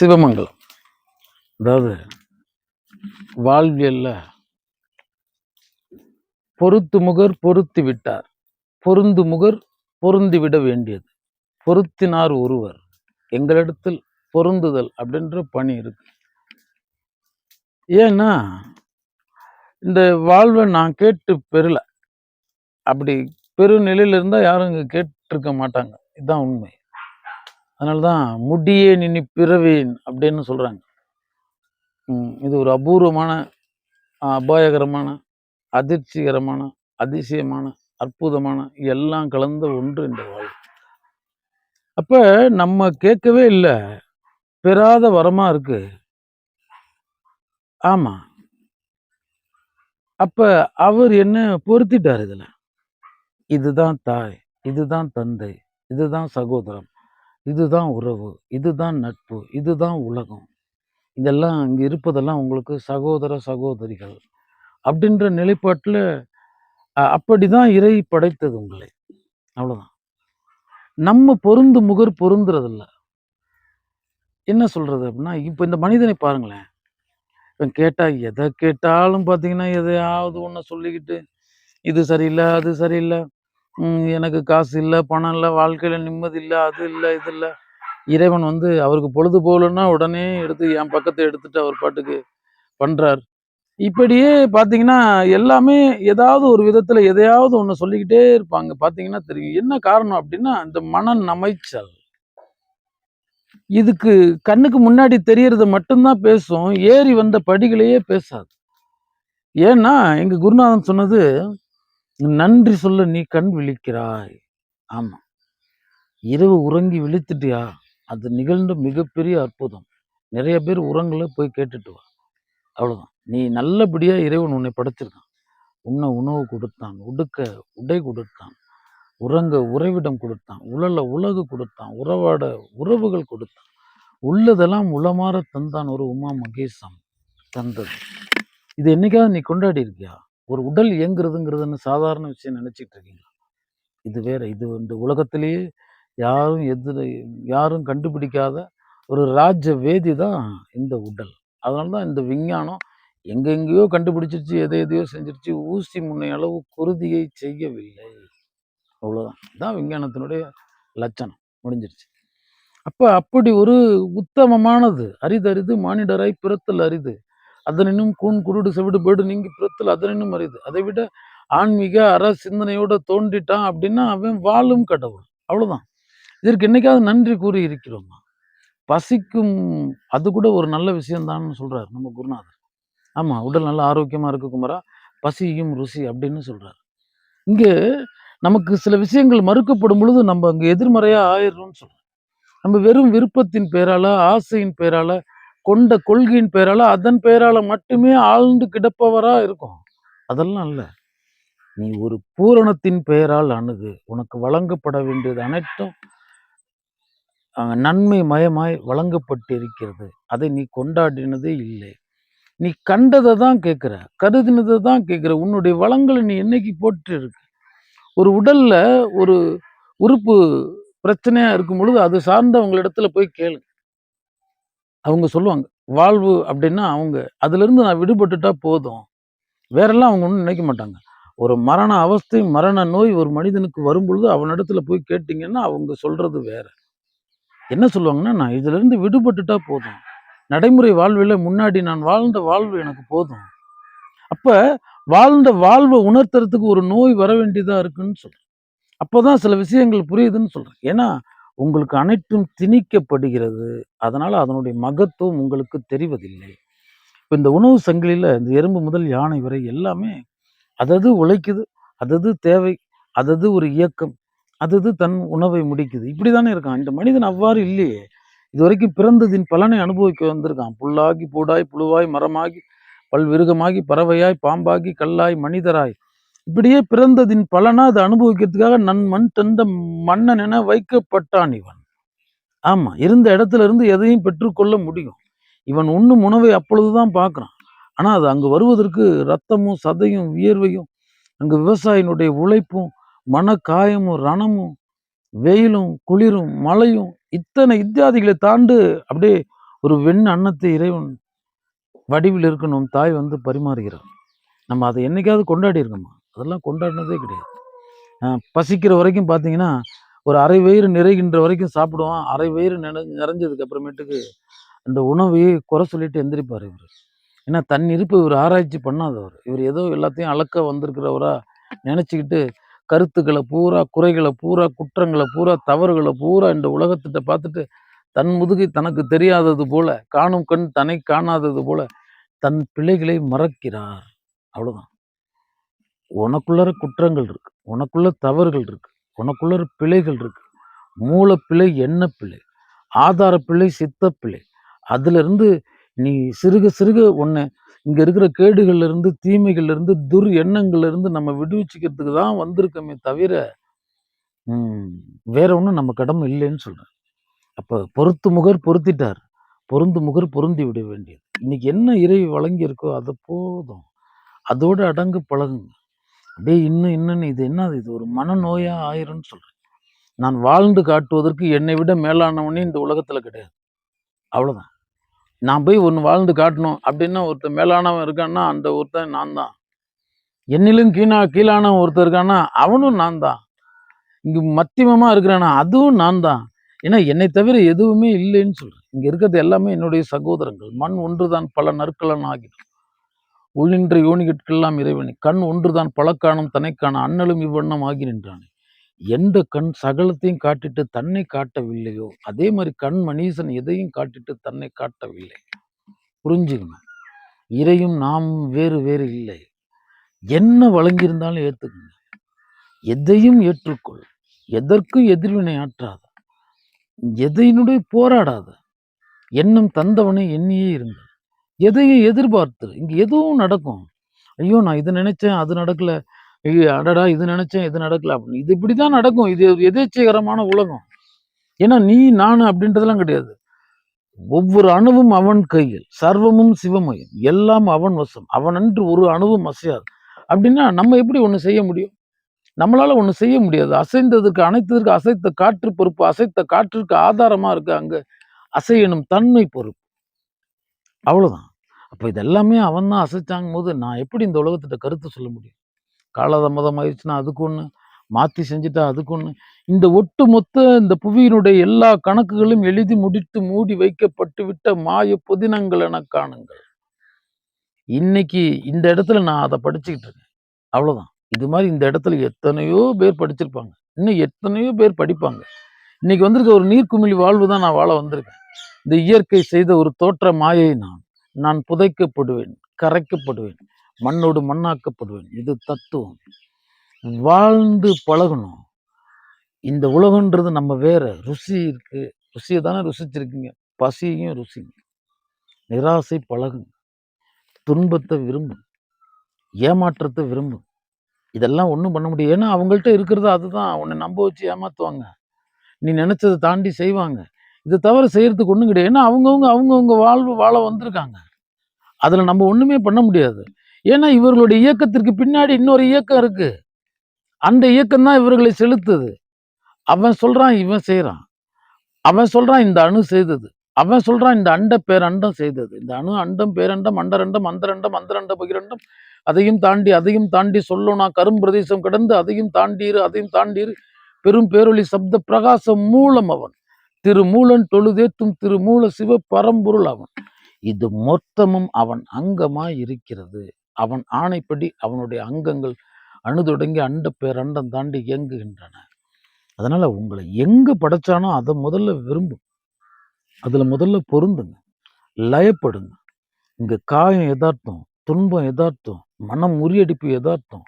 சிவமங்கலம். அதாவது வாழ்வியல்ல பொருத்து முகர் பொருத்தி விட்டார். பொருந்து முகர் பொருந்து விட வேண்டியது. பொருத்தினார் ஒருவர். எங்களிடத்தில் பொருந்துதல் அப்படின்ற பணி இருக்கு. ஏன்னா இந்த வாழ்வை நான் கேட்டு பெறல. அப்படி பெருநிலையில இருந்தா யாரும் இங்க கேட்டிருக்க மாட்டாங்க. இதுதான் உண்மை. அதனால தான் முடியே நின்னி பிறவேன் அப்படின்னு சொல்றாங்க. இது ஒரு அபூர்வமான அபாயகரமான அதிர்ச்சிகரமான அதிசயமான அற்புதமான எல்லாம் கலந்த ஒன்று இந்த வாழ்வு அப்ப நம்ம கேட்கவே இல்லை பெறாத வரமா இருக்கு. ஆமா. அப்ப அவர் என்ன பொருத்திட்டார் இதுல? இதுதான் தாய் இதுதான் தந்தை இதுதான் சகோதரம் இதுதான் உறவு இதுதான் நட்பு இதுதான் உலகம். இதெல்லாம் இங்கே இருப்பதெல்லாம் உங்களுக்கு சகோதர சகோதரிகள் அப்படின்ற நிலைப்பாட்டில் அப்படி தான் இறை படைத்தது உங்களை. அவ்வளோதான் நம்ம பொருந்து முகர் பொருந்துறதில்ல. என்ன சொல்கிறது அப்படின்னா இப்போ இந்த மனிதனை பாருங்களேன். இவன் கேட்டால் எதை கேட்டாலும் பார்த்தீங்கன்னா எதையாவது ஒன்று சொல்லிக்கிட்டு இது சரியில்லை அது சரியில்லை எனக்கு காசு இல்லை பணம் இல்லை வாழ்க்கையில் நிம்மதி இல்லை அது இல்லை இது இல்லை. இறைவன் வந்து அவருக்கு பொழுது போகலன்னா உடனே எடுத்து என் பக்கத்தை எடுத்துட்டு அவர் பாட்டுக்கு பண்ணுறார் இப்படியே பார்த்தீங்கன்னா எல்லாமே ஏதாவது ஒரு விதத்தில் எதையாவது ஒன்று சொல்லிக்கிட்டே இருப்பாங்க. பார்த்தீங்கன்னா தெரியும். என்ன காரணம் அப்படின்னா இந்த மன நமைச்சல். இதுக்கு கண்ணுக்கு முன்னாடி தெரியறது மட்டும்தான் பேசும். ஏறி வந்த படிகளையே பேசாது. ஏன்னா எங்கள் குருநாதன் சொன்னது நன்றி சொல்ல நீ கண் விழிக்கிறாய். ஆமாம் இரவு உறங்கி விழித்துட்டியா? அது நிகழ்ந்த மிகப்பெரிய அற்புதம். நிறைய பேர் உரங்களை போய் கேட்டுட்டு வா. அவ்வளோதான் நீ நல்லபடியாக இறைவன் உன்னை படைச்சிருக்கான். உன்னை உணவு கொடுத்தான். உடுக்க உடை கொடுத்தான். உறங்க உறைவிடம் கொடுத்தான். உழல உலகு கொடுத்தான். உறவாட உறவுகள் கொடுத்தான். உள்ளதெல்லாம் உளமாற தந்தான் ஒரு உமா மகேசம் தந்தது. இது என்னைக்காவது நீ கொண்டாடி இருக்கியா? ஒரு உடல் இயங்குறதுங்கிறதுன்னு சாதாரண விஷயம் நினச்சிட்டு இருக்கீங்களா? இது வேற இது இந்த உலகத்திலேயே யாரும் எதிர யாரும் கண்டுபிடிக்காத ஒரு ராஜ வேதி தான் இந்த உடல். அதனால தான் இந்த விஞ்ஞானம் எங்கெங்கேயோ கண்டுபிடிச்சிருச்சு எதை எதையோ செஞ்சிருச்சு ஊசி முன்னை அளவு குருதியை செய்யவில்லை. அவ்வளோதான் இதான் விஞ்ஞானத்தினுடைய லட்சணம். முடிஞ்சிருச்சு. அப்போ அப்படி ஒரு உத்தமமானது அரிதரிது மானிடராய் பிறத்தல் அரிது. அதனினும் கூன் குருடு செவிடு பேடு நீங்கி பிறத்தல் அதனினும் அறியுது அதை விட ஆன்மீக அற சிந்தனையோட தோண்டிட்டான் அப்படின்னா அவன் வாழும் கடவுள். அவ்வளோதான் இதற்கு என்னைக்காவது நன்றி கூறி இருக்கிறோமா? பசிக்கும் அது கூட ஒரு நல்ல விஷயம்தான்னு சொல்கிறார் நம்ம குருநாதர். ஆமாம் உடல் நல்ல ஆரோக்கியமாக இருக்கு குமரா. பசியும் ருசி அப்படின்னு சொல்கிறார் இங்கே நமக்கு சில விஷயங்கள் மறுக்கப்படும் பொழுது நம்ம அங்கே எதிர்மறையாக ஆயிடுறோம்னு சொல்கிறோம் நம்ம வெறும் விருப்பத்தின் பேரால ஆசையின் பேரால கொண்ட கொள்கையின் பெயரால் அதன் பெயரால் மட்டுமே ஆழ்ந்து கிடப்பவராக இருக்கும். அதெல்லாம் இல்லை. நீ ஒரு பூரணத்தின் பெயரால் அணுகு. உனக்கு வழங்கப்பட வேண்டியது அனைத்தும் நன்மை மயமாய் வழங்கப்பட்டிருக்கிறது. அதை நீ கொண்டாடினதே இல்லை. நீ கண்டதை தான் கேட்குற கருதினதை தான் கேட்குற உன்னுடைய வளங்களை நீ என்னைக்கு போட்டு ஒரு உடல்ல ஒரு உறுப்பு பிரச்சனையாக இருக்கும் பொழுது அது சார்ந்தவங்களிடத்துல போய் கேளு. அவங்க சொல்லுவாங்க வாழ்வு அப்படின்னா அவங்க அதுல இருந்து நான் விடுபட்டுட்டா போதும். வேறெல்லாம் அவங்க ஒன்றும் நினைக்க மாட்டாங்க. ஒரு மரண அவஸ்தை மரண நோய் ஒரு மனிதனுக்கு வரும்பொழுது அவனிடத்துல போய் கேட்டிங்கன்னா அவங்க சொல்றது வேற. என்ன சொல்லுவாங்கன்னா நான் இதுல இருந்து விடுபட்டுட்டா போதும். நடைமுறை வாழ்வில் முன்னாடி நான் வாழ்ந்த வாழ்வு எனக்கு போதும். அப்ப வாழ்ந்த வாழ்வை உணர்த்துறதுக்கு ஒரு நோய் வர வேண்டியதா இருக்குன்னு சொல்றேன். அப்போதான் சில விஷயங்கள் புரியுதுன்னு சொல்றேன். ஏன்னா உங்களுக்கு அனைத்தும் திணிக்கப்படுகிறது. அதனால் அதனுடைய மகத்துவம் உங்களுக்கு தெரிவதில்லை. இப்போ இந்த உணவு சங்கிலியில் இந்த எறும்பு முதல் யானை வரை எல்லாமே அதது உழைக்குது அதது தேவை அதது ஒரு இயக்கம் அதது தன் உணவை முடிக்குது. இப்படி தானே இருக்கான். இந்த மனிதன் அவ்வாறு இல்லையே. இது வரைக்கும் பிறந்ததின் பலனை அனுபவிக்க வந்திருக்கான். புல்லாகி பூடாய் புழுவாய் மரமாகி பல்விருகமாகி பறவையாய் பாம்பாகி கல்லாய் மனிதராய். இப்படியே பிறந்ததின் பலனா அதை அனுபவிக்கிறதுக்காக நன் மண் தந்த மன்னன் என வைக்கப்பட்டான் இவன். ஆமா இருந்த இடத்துல இருந்து எதையும் பெற்றுக்கொள்ள முடியும். இவன் உண்ணும் உணவை அப்பொழுதுதான் பார்க்குறான். ஆனா அது அங்கு வருவதற்கு ரத்தமும் சதையும் வியர்வையும் அங்கு விவசாயினுடைய உழைப்பும் மன காயமும் ரணமும் வெயிலும் குளிரும் மழையும் இத்தனை இத்தியாதிகளை தாண்டு அப்படியே ஒரு வெண் அன்னத்தை இறைவன் வடிவில் இருக்கணும் தாய் வந்து பரிமாறுகிறார். நம்ம அதை என்னைக்காவது கொண்டாடி இருக்கோமா அதெல்லாம் கொண்டாடினதே கிடையாது. பசிக்கிற வரைக்கும் பார்த்தீங்கன்னா ஒரு அரை வயிறு நிறைகின்ற வரைக்கும் சாப்பிடுவோம் அரை வயிறு நிறை நிறைஞ்சதுக்கு அப்புறமேட்டுக்கு அந்த உணவையே குறை சொல்லிட்டு எந்திரிப்பார் இவர். ஏன்னா தன் இருப்பு இவர் ஆராய்ச்சி பண்ணாதவர். இவர் ஏதோ எல்லாத்தையும் அளக்க வந்திருக்கிறவரா நினச்சிக்கிட்டு கருத்துக்களை பூரா குறைகளை பூரா குற்றங்களை பூரா தவறுகளை பூரா இந்த உலகத்திட்ட பார்த்துட்டு தன் முதுகை தனக்கு தெரியாதது போல காணும் கண் தன்னை காணாதது போல தன் பிள்ளைகளை மறக்கிறார். அவ்வளோதான் உனக்குள்ளற குற்றங்கள் இருக்கு. உனக்குள்ள தவறுகள் இருக்கு. உனக்குள்ளற பிழைகள் இருக்கு. மூலப்பிழை என்ன பிழை ஆதார பிழை சித்த பிழை நீ சிறுக சிறுக உன்னை இங்கே இருக்கிற கேடுகள்லேருந்து தீமைகள்லேருந்து துர் எண்ணங்கள்லேருந்து நம்ம விடுவிச்சிக்கிறதுக்கு தான் வந்திருக்கமே தவிர வேற ஒன்றும் நம்ம கடமை இல்லைன்னு சொல்கிறேன் அப்போ பொறுத்து முகர் பொருத்திட்டார். பொருந்து முகர் பொருந்தி விட வேண்டியது. இன்னைக்கு என்ன இறை வழங்கியிருக்கோ அதை போதும். அதோட அடங்கு பழகுங்க அப்படியே இன்னும் இன்னும் இது என்ன இது? ஒரு மனநோயா ஆயிரும்னு சொல்றேன் நான் வாழ்ந்து காட்டுவதற்கு என்னை விட மேலானவனே இந்த உலகத்துல கிடையாது. அவ்வளவுதான். நான் போய் ஒன்று வாழ்ந்து காட்டணும் அப்படின்னா ஒருத்தன் மேலானவன் இருக்கான்னா அந்த ஒருத்தன் நான் தான். என்னிலும் கீழா கீழானவன் ஒருத்தர் இருக்கான்னா அவனும் நான் தான். இங்கு மத்தியமமா இருக்கிறானா அதுவும் நான் தான். ஏன்னா என்னை தவிர எதுவுமே இல்லைன்னு சொல்றேன். இங்க இருக்கிறது எல்லாமே என்னுடைய சகோதரங்கள் மண் ஒன்றுதான் பல நற்களன் ஆகிடும் உள்ளின்ற யோனிகட்கெல்லாம் இறைவனே. கண் ஒன்றுதான் பழக்கானும் தன்னைக்கான அண்ணலும் இவ்வண்ணம் ஆகி நின்றானே. எந்த கண் சகலத்தையும் காட்டிட்டு தன்னை காட்டவில்லையோ? அதே மாதிரி கண் மணீசன் எதையும் காட்டிட்டு தன்னை காட்டவில்லை. புரிஞ்சுக்கணும். இறையும் நாம் வேறு வேறு இல்லை. என்ன வழங்கியிருந்தாலும் ஏற்றுக்குங்க எதையும் ஏற்றுக்கொள். எதற்கும் எதிர்வினை ஆற்றாத. எதையினுடைய போராடாத. எண்ணம் தந்தவனை எண்ணியே இருங்க எதையும் எதிர்பார்த்து இங்க எதுவும் நடக்கும். ஐயோ நான் இது நினைச்சேன் அது நடக்கல. ஐயோ அடடா இது நினைச்சேன் இது நடக்கல அப்படின்னு. இது இப்படிதான் நடக்கும். இது ஒரு உலகம். ஏன்னா நீ நான் அப்படின்றதெல்லாம் கிடையாது. ஒவ்வொரு அணுவும் அவன் கையில். சர்வமும் சிவமயம். எல்லாம் அவன் வசம். அவன் அன்று ஒரு அணுவும் அசையாது. அப்படின்னா நம்ம எப்படி ஒண்ணு செய்ய முடியும்? நம்மளால ஒண்ணு செய்ய முடியாது. அசைந்ததற்கு அனைத்ததற்கு அசைத்த காற்று பொறுப்பு அசைத்த காற்றிற்கு ஆதாரமா இருக்கு அங்க அசையணும் தன்மை பொறுப்பு. அவ்வளோதான் அப்போ இதெல்லாமே அவன் தான் அசைச்சாங்க போது நான் எப்படி இந்த உலகத்திட்ட கருத்து சொல்ல முடியும்? காலதாமதம் ஆயிடுச்சுன்னா அதுக்கு ஒன்று மாற்றி செஞ்சுட்டா அதுக்கு ஒன்று இந்த ஒட்டு மொத்த இந்த புவியினுடைய எல்லா கணக்குகளும் எழுதி முடித்து மூடி வைக்கப்பட்டு விட்ட மாய புதினங்கள் என காணுங்கள். இன்னைக்கு இந்த இடத்துல நான் அதை படிச்சுக்கிட்டு இருக்கேன். அவ்வளோதான் இது மாதிரி இந்த இடத்துல எத்தனையோ பேர் படிச்சிருப்பாங்க. இன்னும் எத்தனையோ பேர் படிப்பாங்க. இன்னைக்கு வந்திருக்க ஒரு நீர்க்குமிழி வாழ்வு தான் நான் வாழ வந்திருக்கேன். இந்த இயற்கை செய்த ஒரு தோற்ற மாயை நான் நான் புதைக்கப்படுவேன் கரைக்கப்படுவேன் மண்ணோடு மண்ணாக்கப்படுவேன். இது தத்துவம். வாழ்ந்து பழகணும். இந்த உலகன்றது நம்ம வேற. ருசி இருக்கு. ருசியை தானே ருசிச்சிருக்கீங்க. பசியையும் ருசிங்க. நிராசை பழகுங்க. துன்பத்தை விரும்பும் ஏமாற்றத்தை விரும்பும் இதெல்லாம் ஒன்றும் பண்ண முடியும் ஏன்னா அவங்கள்ட்ட இருக்கிறது அதுதான். உன்னை நம்ப வச்சு ஏமாத்துவாங்க. நீ நினச்சதை தாண்டி செய்வாங்க. இதை தவிர செய்யறதுக்கு ஒன்றும் கிடையாது. ஏன்னா அவங்கவுங்க அவங்கவுங்க வாழ்வு வாழ வந்திருக்காங்க. அதில் நம்ம ஒண்ணுமே பண்ண முடியாது. ஏன்னா இவர்களுடைய இயக்கத்திற்கு பின்னாடி இன்னொரு இயக்கம் இருக்கு. அந்த இயக்கம் தான் இவர்களை செலுத்துது. அவன் சொல்றான் இவன் செய்கிறான் அவன் சொல்றான் இந்த அணு செய்தது. அவன் சொல்றான் இந்த அண்ட பேரண்டம் செய்தது. இந்த அணு அண்டம் பேரண்டம் அண்டரண்டம் அந்தரண்டம் அந்தரண்ட பகிரண்டம். அதையும் தாண்டி அதையும் தாண்டி சொல்லணும் கரும் பிரதேசம் கடந்து அதையும் தாண்டீரு அதையும் தாண்டீரு பெரும் பேரொளி சப்த பிரகாசம் மூலம் அவன். திருமூலன் தொழுதேத்தும் திருமூல சிவ பரம்பொருள் அவன். இது மொத்தமும் அவன் அங்கமாய் இருக்கிறது அவன் ஆணைப்படி அவனுடைய அங்கங்கள் அணுதொடங்கி அண்ட பேரண்டம் தாண்டி இயங்குகின்றன. அதனால உங்களை எங்க படைச்சானோ அதை முதல்ல விரும்பும். அதுல முதல்ல பொருந்துங்க. லயப்படுங்க. இங்க காயம் எதார்த்தம் துன்பம் எதார்த்தம் மனம் முறியடிப்பு எதார்த்தம்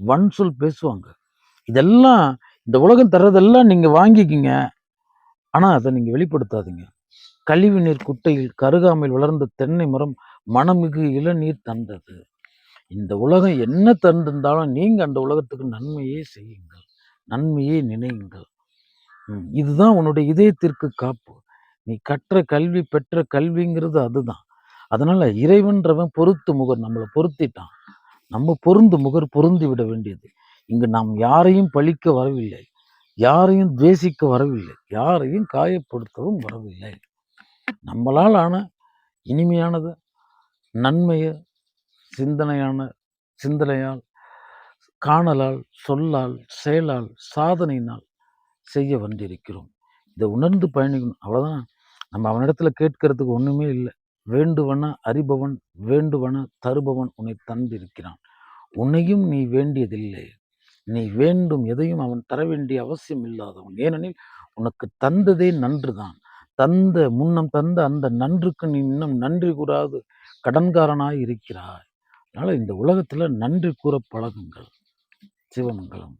வன்சொல் பேசுவாங்க. இதெல்லாம் இந்த உலகம் தர்றதெல்லாம் நீங்க வாங்கிக்கிங்க. ஆனால் அதை நீங்கள் வெளிப்படுத்தாதீங்க. கழிவு நீர் குட்டையில் கருகாமையில் வளர்ந்த தென்னை மரம் மனமிகு இளநீர் தந்தது. இந்த உலகம் என்ன தந்திருந்தாலும் நீங்கள் அந்த உலகத்துக்கு நன்மையே செய்யுங்கள். நன்மையே நினையுங்கள். இதுதான் உன்னுடைய இதயத்திற்கு காப்பு. நீ கற்ற கல்வி பெற்ற கல்விங்கிறது அதுதான். அதனால் இறைவன்றவன் பொருத்து முகர் நம்மளை பொருத்திட்டான். நம்ம பொருந்து முகர் பொருந்தி விட வேண்டியது. இங்கு நாம் யாரையும் பழிக்க வரவில்லை. யாரையும் துவேசிக்க வரவில்லை. யாரையும் காயப்படுத்தவும் வரவில்லை. நம்மளால் ஆன இனிமையானது நன்மைய சிந்தனையான சிந்தனையால் காணலால் சொல்லால் செயலால் சாதனையினால் செய்ய வந்திருக்கிறோம். இதை உணர்ந்து பயணிக்கணும். அவ்வளோதான் நம்ம அவனிடத்துல கேட்கறதுக்கு ஒன்றுமே இல்லை. வேண்டுவன அறிபவன் வேண்டுவன தருபவன் உன்னை தந்திருக்கிறான். உன்னையும் நீ வேண்டியதில்லை. நீ வேண்டும் எதையும் அவன் தர வேண்டிய அவசியம் இல்லாதவன். ஏனெனில் உனக்கு தந்ததே நன்றுதான். தந்த முன்னம் தந்த அந்த நன்றுக்கு நீ இன்னும் நன்றி கூறாது கடன்காரனாய் இருக்கிறாய். அதனால் இந்த உலகத்தில் நன்றி கூற பழகுங்கள். சிவமங்கலம்.